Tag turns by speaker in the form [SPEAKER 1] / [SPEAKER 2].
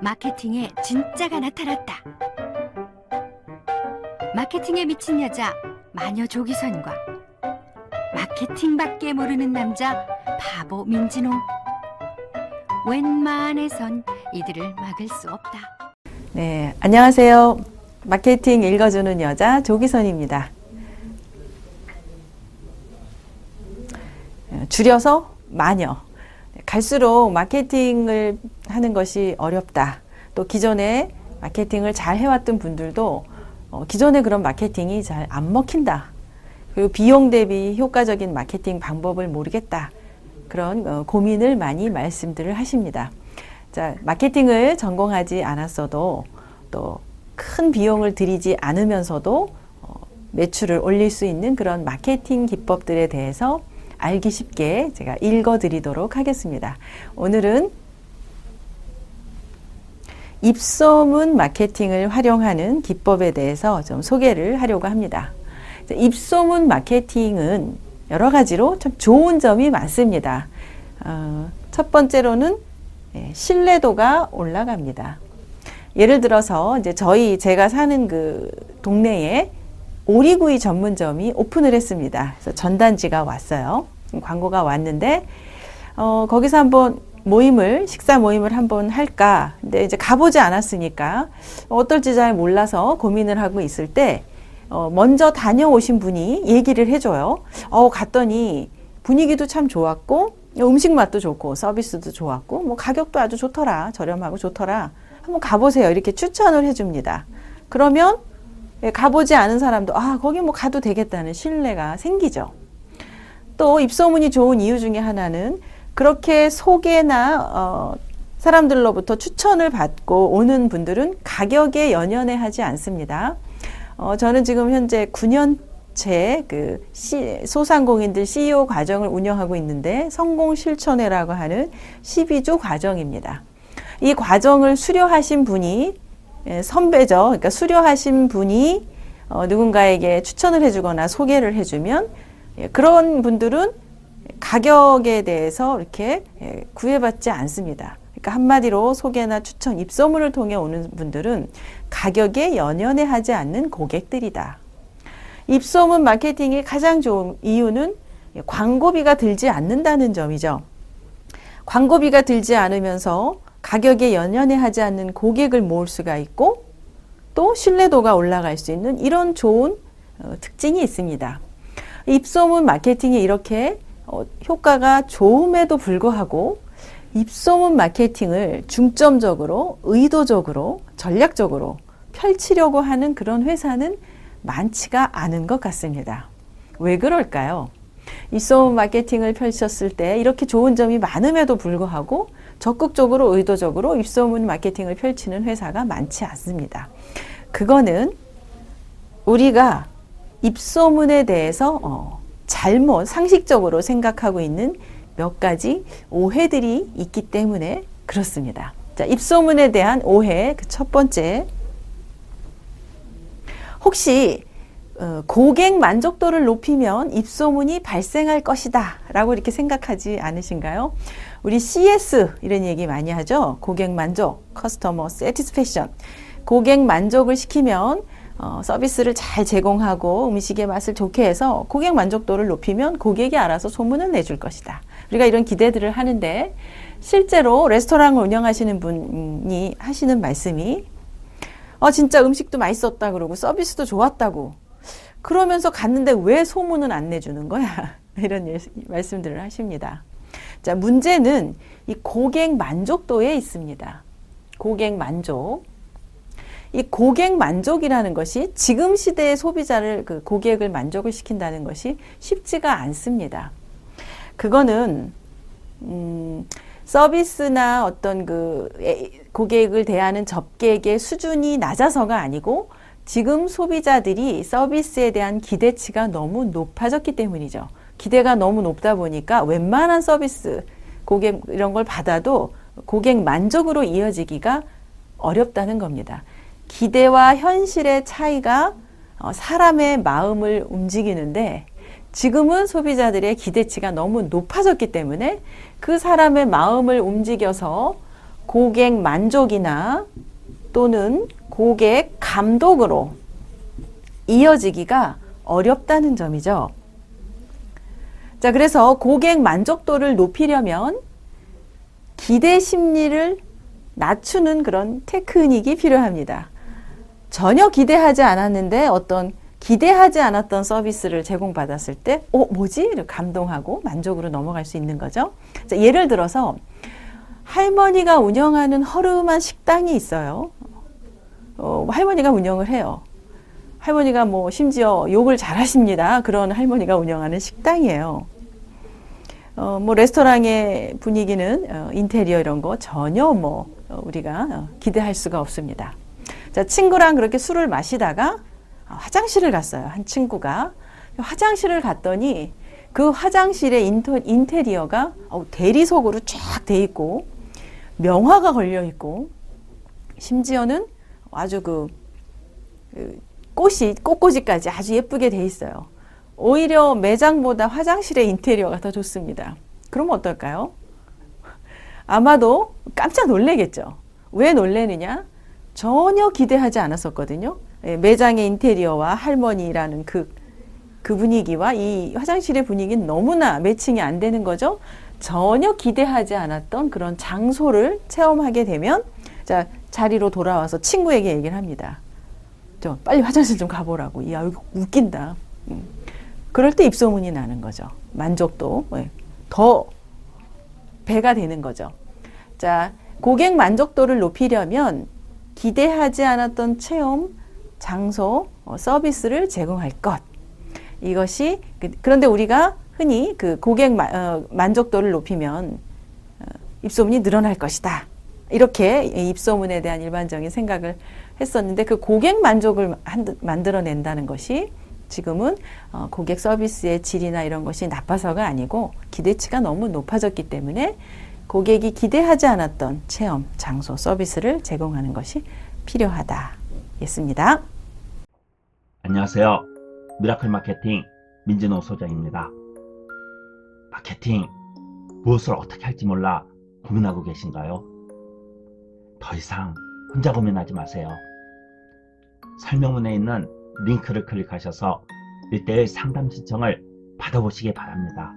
[SPEAKER 1] 마케팅에 진짜가 나타났다. 마케팅에 미친 여자 마녀 조기선과 마케팅밖에 모르는 남자 바보 민진호. 웬만해선 이들을 막을 수 없다.
[SPEAKER 2] 네, 안녕하세요. 마케팅 읽어주는 여자 조기선입니다. 어, 줄여서 마녀. 갈수록 마케팅을 하는 것이 어렵다. 또 기존에 마케팅을 잘 해왔던 분들도 어, 기존에 그런 마케팅이 잘 안 먹힌다. 그리고 비용 대비 효과적인 마케팅 방법을 모르겠다. 그런 어, 고민을 많이 말씀들을 하십니다. 자, 마케팅을 전공하지 않았어도 또 큰 비용을 들이지 않으면서도 어, 매출을 올릴 수 있는 그런 마케팅 기법들에 대해서 알기 쉽게 제가 읽어 드리도록 하겠습니다. 오늘은 입소문 마케팅을 활용하는 기법에 대해서 좀 소개를 하려고 합니다. 자, 입소문 마케팅은 여러 가지로 참 좋은 점이 많습니다. 어, 첫 번째로는 예, 신뢰도가 올라갑니다. 예를 들어서 이제 저희 제가 사는 그 동네에 오리구이 전문점이 오픈을 했습니다. 그래서 전단지가 왔어요. 광고가 왔는데 어, 거기서 한번 모임을 식사 모임을 한번 할까. 근데 이제 가보지 않았으니까 어떨지 잘 몰라서 고민을 하고 있을 때 어, 먼저 다녀오신 분이 얘기를 해줘요. 어, 갔더니 분위기도 참 좋았고 음식 맛도 좋고 서비스도 좋았고 뭐 가격도 아주 좋더라 저렴하고 좋더라 한번 가보세요 이렇게 추천을 해줍니다. 그러면 예, 가보지 않은 사람도 아 거기 뭐 가도 되겠다는 신뢰가 생기죠. 또 입소문이 좋은 이유 중에 하나는 그렇게 소개나 어, 사람들로부터 추천을 받고 오는 분들은 가격에 연연해 하지 않습니다. 어, 저는 지금 현재 9년째 그 시, 소상공인들 CEO 과정을 운영하고 있는데 성공 실천회라고 하는 12주 과정입니다. 이 과정을 수료하신 분이 예, 선배죠. 그러니까 수료하신 분이 어, 누군가에게 추천을 해주거나 소개를 해주면 예, 그런 분들은 가격에 대해서 이렇게 예, 구애받지 않습니다. 그러니까 한마디로 소개나 추천, 입소문을 통해 오는 분들은 가격에 연연해 하지 않는 고객들이다. 입소문 마케팅이 가장 좋은 이유는 광고비가 들지 않는다는 점이죠. 광고비가 들지 않으면서 가격에 연연해 하지 않는 고객을 모을 수가 있고 또 신뢰도가 올라갈 수 있는 이런 좋은 어, 특징이 있습니다. 입소문 마케팅이 이렇게 어, 효과가 좋음에도 불구하고 입소문 마케팅을 중점적으로 의도적으로 전략적으로 펼치려고 하는 그런 회사는 많지가 않은 것 같습니다. 왜 그럴까요? 입소문 마케팅을 펼쳤을 때 이렇게 좋은 점이 많음에도 불구하고 적극적으로 의도적으로 입소문 마케팅을 펼치는 회사가 많지 않습니다. 그거는 우리가 입소문에 대해서 어, 잘못 상식적으로 생각하고 있는 몇 가지 오해들이 있기 때문에 그렇습니다. 자, 입소문에 대한 오해 그 첫 번째. 혹시 어, 고객 만족도를 높이면 입소문이 발생할 것이다 라고 이렇게 생각하지 않으신가요? 우리 CS 이런 얘기 많이 하죠. 고객 만족, 커스터머 세티스패션. 고객 만족을 시키면 어, 서비스를 잘 제공하고 음식의 맛을 좋게 해서 고객 만족도를 높이면 고객이 알아서 소문을 내줄 것이다. 우리가 이런 기대들을 하는데 실제로 레스토랑을 운영하시는 분이 하시는 말씀이 어, 진짜 음식도 맛있었다 그러고 서비스도 좋았다고 그러면서 갔는데 왜 소문은 안 내주는 거야? 이런 예- 말씀들을 하십니다. 자, 문제는 이 고객 만족도에 있습니다. 고객 만족. 이 고객 만족이라는 것이 지금 시대의 소비자를 그 고객을 만족을 시킨다는 것이 쉽지가 않습니다. 그거는 음, 서비스나 어떤 그 에- 고객을 대하는 접객의 수준이 낮아서가 아니고 지금 소비자들이 서비스에 대한 기대치가 너무 높아졌기 때문이죠. 기대가 너무 높다 보니까 웬만한 서비스, 고객 이런 걸 받아도 고객 만족으로 이어지기가 어렵다는 겁니다. 기대와 현실의 차이가 어, 사람의 마음을 움직이는데 지금은 소비자들의 기대치가 너무 높아졌기 때문에 그 사람의 마음을 움직여서 고객 만족이나 또는 고객 감독으로 이어지기가 어렵다는 점이죠. 자, 그래서 고객 만족도를 높이려면 기대 심리를 낮추는 그런 테크닉이 필요합니다. 전혀 기대하지 않았는데 어떤 기대하지 않았던 서비스를 제공받았을 때, 어, 뭐지? 감동하고 만족으로 넘어갈 수 있는 거죠. 자, 예를 들어서 할머니가 운영하는 허름한 식당이 있어요. 어, 할머니가 운영을 해요. 할머니가 뭐 심지어 욕을 잘 하십니다. 그런 할머니가 운영하는 식당이에요. 어, 뭐 레스토랑의 분위기는 어, 인테리어 이런 거 전혀 뭐 어, 우리가 어, 기대할 수가 없습니다. 자, 친구랑 그렇게 술을 마시다가 어, 화장실을 갔어요. 한 친구가 화장실을 갔더니 그 화장실의 인터, 인테리어가 어, 대리석으로 쫙 돼 있고 명화가 걸려 있고 심지어는 아주 그, 그 꽃이 꽃꽂이까지 아주 예쁘게 돼 있어요. 오히려 매장보다 화장실의 인테리어가 더 좋습니다. 그럼 어떨까요? 아마도 깜짝 놀래겠죠. 왜 놀래느냐? 전혀 기대하지 않았었거든요. 예, 매장의 인테리어와 할머니라는 그, 그 분위기와 이 화장실의 분위기는 너무나 매칭이 안 되는 거죠. 전혀 기대하지 않았던 그런 장소를 체험하게 되면, 자, 자리로 돌아와서 친구에게 얘기를 합니다. 저 빨리 화장실 좀 가보라고. 야, 웃긴다. 음. 그럴 때 입소문이 나는 거죠. 만족도 예, 더 배가 되는 거죠. 자, 고객 만족도를 높이려면 기대하지 않았던 체험, 장소, 어, 서비스를 제공할 것. 이것이 그- 그런데 우리가 흔히 그 고객 마- 어, 만족도를 높이면 어, 입소문이 늘어날 것이다. 이렇게 이 입소문에 대한 일반적인 생각을 했었는데 그 고객 만족을 한- 만들어낸다는 것이 지금은 어, 고객 서비스의 질이나 이런 것이 나빠서가 아니고 기대치가 너무 높아졌기 때문에 고객이 기대하지 않았던 체험, 장소, 서비스를 제공하는 것이 필요하다. 였습니다.
[SPEAKER 3] 안녕하세요. 미라클 마케팅 민진호 소장입니다. 마케팅 무엇을 어떻게 할지 몰라 고민하고 계신가요? 더 이상 혼자 고민하지 마세요. 설명문에 있는 링크를 클릭하셔서 1대1 상담 신청을 받아보시기 바랍니다.